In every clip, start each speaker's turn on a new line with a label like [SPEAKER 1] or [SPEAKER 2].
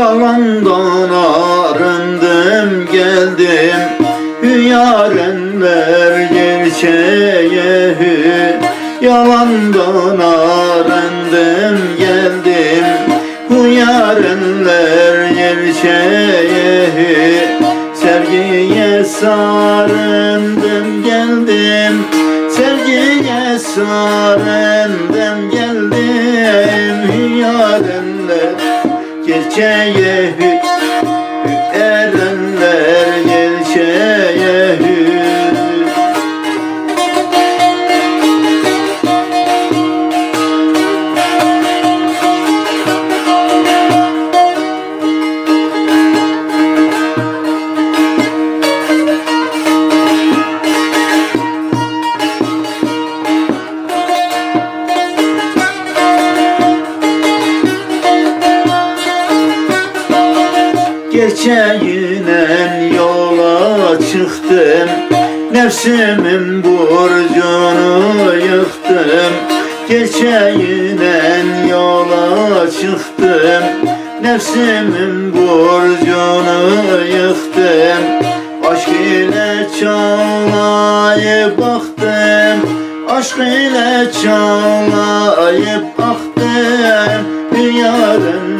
[SPEAKER 1] yalandan arındım geldim. Yarenler gerçeğe hü Yalandan arındım geldim. Yarenler gerçeğe hü Sevgiye sarındım geldim. Sevgiye sarındım geldim. Yarenler gerçeğe hü Gerçeğinen yola çıktım. Nefsimin burcunu yıktım. Gerçeğinen yola çıktım. Nefsimin burcunu yıktım. Aşk ile çağlayıp baktım. Aşk ile çağlayıp baktım. Hüyarenler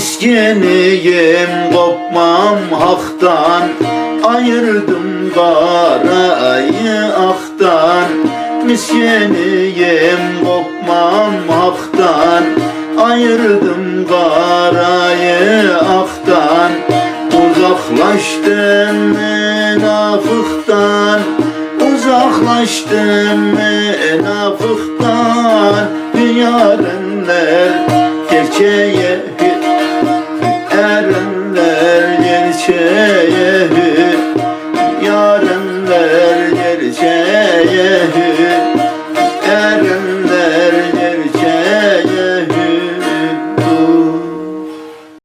[SPEAKER 1] Miskiniyim kopmam haktan. Ayırdım karayı aktan Miskiniyim kopmam haktan. Ayırdım karayı aktan Uzaklaştım münafıktan Uzaklaştım münafıktan Dünyarenler gerçeğe Amen.